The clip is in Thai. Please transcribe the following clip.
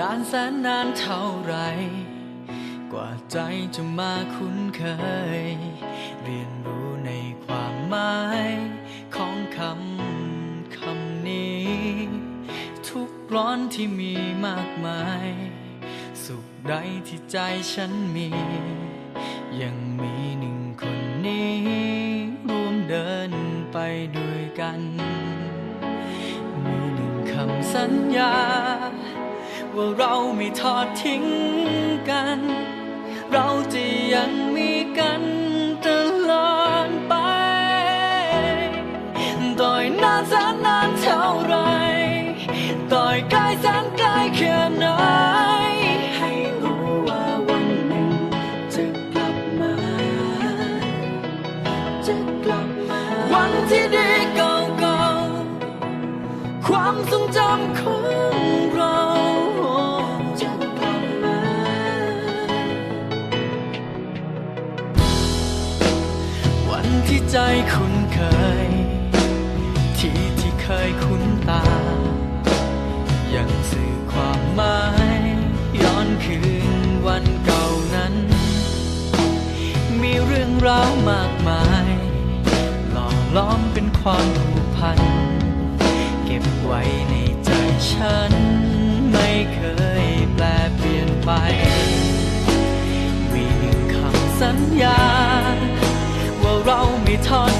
นานแสนนานเท่าไร กว่าใจจะมาคุ้นเคย เรียนรู้ในความหมายของคำคำนี้ ทุกร้อนที่มีมากมาย สุขใดที่ใจฉันมี ยังมีหนึ่งคนนี้ ร่วมเดินไปด้วยกัน มีหนึ่งคำสัญญา ว่าเราไม่ทอดทิ้งกัน เราจะยังมีกันตลอดไปต่อยนานแสนนานเท่าไรต่อยใกล้แสนใกลแค่ไหน ที่ใจคุ้นเคย ที่ที่เคยคุ้นตา ยังสื่อความหมายย้อนคืนวันเก่านั้น มีเรื่องราวมากมายหล่อล้อมเป็นความผูกพัน เก็บไว้ในใจฉัน ไม่เคยแปลเปลี่ยนไป มีหนึ่งคำสัญญา taught